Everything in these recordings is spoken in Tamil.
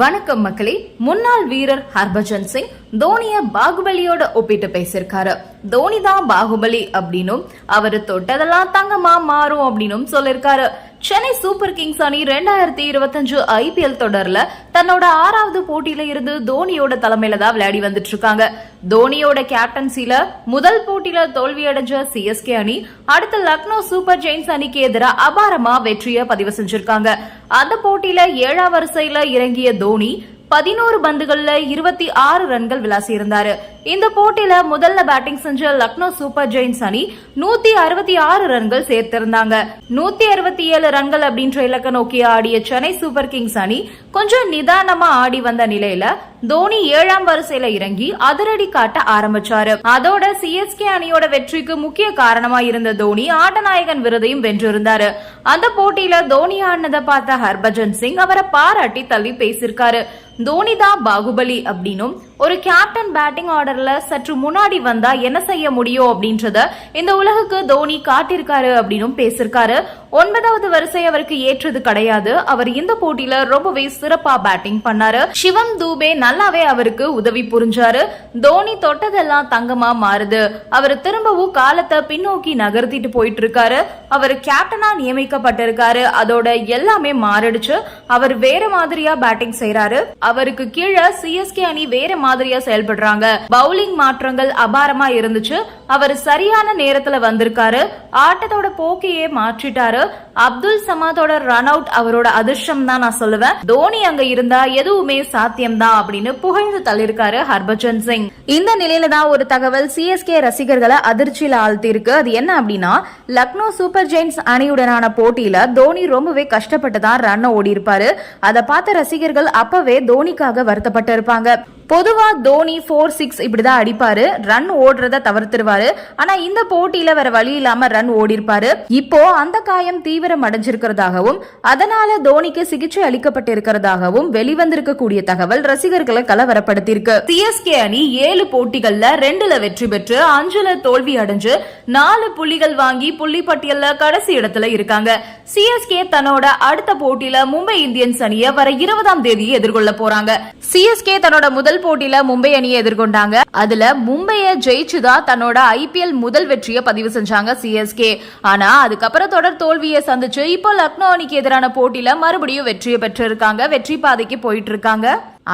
வணக்கம் மக்களே முன்னாள் வீரர் ஹர்பஜன் சிங் தோனிய பாகுபலியோட ஒப்பிட்டு பேசியிருக்காரு. தோனி தான் பாகுபலி அப்படின்னும் அவர் தொட்டதெல்லாம் தங்கமா மாறும் அப்படின்னும் சொல்லியிருக்காரு. சென்னை சூப்பர் கிங்ஸ் அணி ரெண்டாயிரத்தி இருபத்தஞ்சு ஐபிஎல் தொடர்ல தன்னோட ஆறாவது போட்டியில இருந்து தோனியோட தலைமையில தான் விளையாடி வந்துட்டு இருக்காங்க. தோனியோட கேப்டன்சில முதல் போட்டியில தோல்வி அடைஞ்ச சிஎஸ்கே அணி அடுத்து லக்னோ சூப்பர் ஜெயின்ஸ் அணிக்கு எதிராக அபாரமா வெற்றியை பதிவு செஞ்சிருக்காங்க. அந்த போட்டியில ஏழாம் வரிசையில இறங்கிய தோனி பதினோரு பந்துகள்ல இருபத்தி ஆறு ரன்கள் விளாசி இருந்தாரு இந்த போட்டியில முதல்ல பேட்டிங் செஞ்ச லக்னோ சூப்பர் ஜெயின்ஸ் அணி நூத்தி அறுபத்தி ஆறு ரன்கள் சேர்த்திருந்தாங்க. நூத்தி அறுபத்தி ஏழு ரன்கள் அப்படின்ற இலக்க நோக்கி ஆடிய சென்னை சூப்பர் கிங்ஸ் அணி கொஞ்சம் நிதானமா ஆடி வந்த நிலையில தோனி ஏழாம் வரிசையில இறங்கி அதிரடி காட்ட ஆரம்பிச்சாரு. அதோட சிஎஸ்கே அணியோட வெற்றிக்கு முக்கிய காரணமா இருந்த தோனி ஆட்டநாயகன் விருதையும் வென்றிருந்தாரு. அந்த போட்டியில தோனி ஆடினதை பார்த்த ஹர்பஜன் சிங் அவரை பாராட்டி தள்ளி பேசியிருக்காரு. தோனி தான் பாகுபலி அப்படின்னும் ஒரு கேப்டன் பேட்டிங் ஆர்டர்ல சற்று முன்னாடி வந்தா என்ன செய்ய முடியும் அப்படின்றத இந்த உலகுக்கு தோனி காட்டியிருக்காரு அப்படின்னும் பேசியிருக்காரு. ஒன்பதாவது வரிசை அவருக்கு ஏற்றது கிடையாது. அவர் இந்த போட்டியில ரொம்பவே சிறப்பா பேட்டிங் பண்ணாரு. சிவம் தூபே நல்லாவே அவருக்கு உதவி புரிஞ்சாரு. தோனி தொட்டதெல்லாம் தங்கமா மாறுது. அவர் திரும்பவும் காலத்தை பின்னோக்கி நகர்த்திட்டு போயிட்டு இருக்காரு அவர் கேப்டனா நியமிக்கப்பட்டிருக்காரு. அதோட எல்லாமே மாறிடுச்சு. அவர் வேற மாதிரியா பேட்டிங் செய்யறாரு அவருக்கு கீழே சிஎஸ்கே அணி வேற மாதிரியா செயல்படுறாங்க. பவுலிங் மாற்றங்கள் அபாரமா இருந்துச்சு. அவர் சரியான நேரத்துல வந்திருக்காரு. ஆட்டத்தோட போக்கையே மாற்றிட்டாரு. அப்துல் சமாதோட ரன் அவுட் அவரோட அதிர்ஷ்டம் தான் நான் சொல்லுவேன். தோனி அங்க இருந்தா எதுவுமே சாத்தியம் தான் அப்படின்னு புகழ்ந்து தள்ளிருக்காரு ஹர்பஜன் சிங். இந்த நிலையில தான் ஒரு தகவல் சிஎஸ்கே ரசிகர்களை அதிர்ச்சியில ஆழ்த்தியிருக்கு. அது என்ன அப்படின்னா லக்னோ சூப்பர் ஜெயின்ஸ் அணியுடனான போட்டியில தோனி ரொம்பவே கஷ்டப்பட்டு தான் ரன் ஓடி இருப்பாரு அதை பார்த்த ரசிகர்கள் அப்பவே தோனிக்காக வருத்தப்பட்டு இருப்பாங்க பொதுவா தோனி ஃபோர் சிக்ஸ் இப்படிதான் அடிப்பாரு. ரன் ஓடுறத தவிர்த்துருவாரு. ஆனா இந்த போட்டியில வேற வழி இல்லாம ரன் ஓடிருப்பாரு இப்போ அந்த காயம் தீவிரம் அடைஞ்சிருக்கிறதாகவும் அதனால தோனிக்கு சிகிச்சை அளிக்கப்பட்டிருக்கிறதாகவும் வெளிவந்திருக்கக்கூடிய தகவல் ரசிகர்களை கலவரப்படுத்தியிருக்கு. சிஎஸ்கே அணி ஏழு போட்டிகள்ல ரெண்டுல வெற்றி பெற்று அஞ்சுல தோல்வி அடைஞ்சு நாலு புள்ளிகள் வாங்கி புள்ளி பட்டியல்ல கடைசி இடத்துல இருக்காங்க. சிஎஸ்கே தன்னோட அடுத்த போட்டியில மும்பை இந்தியன்ஸ் அணியை வர இருபதாம் தேதி எதிர்கொள்ள போறாங்க. சிஎஸ்கே தன்னோட முதல் முதல் போட்டியில மும்பை அணியை எதிர்கொண்டாங்க. அதுல மும்பையை ஜெயிச்சுதான் தன்னோட ஐபிஎல் முதல் வெற்றியை பதிவு செஞ்சாங்க சிஎஸ்கே ஆனா அதுக்கப்புறம் தொடர் தோல்வியை சந்திச்சு இப்போ லக்னோ அணிக்கு எதிரான போட்டியில மறுபடியும் வெற்றியை பெற்றிருக்காங்க. வெற்றி பாதைக்கு போயிட்டு இருக்காங்க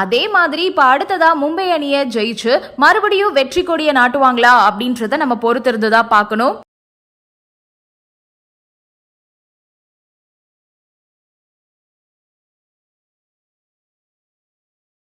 அதே மாதிரி இப்ப அடுத்ததா மும்பை அணியை ஜெயிச்சு மறுபடியும் வெற்றி கொடியை நாட்டுவாங்களா அப்படின்றத நம்ம பொறுத்திருந்து தான் பார்க்கணும்.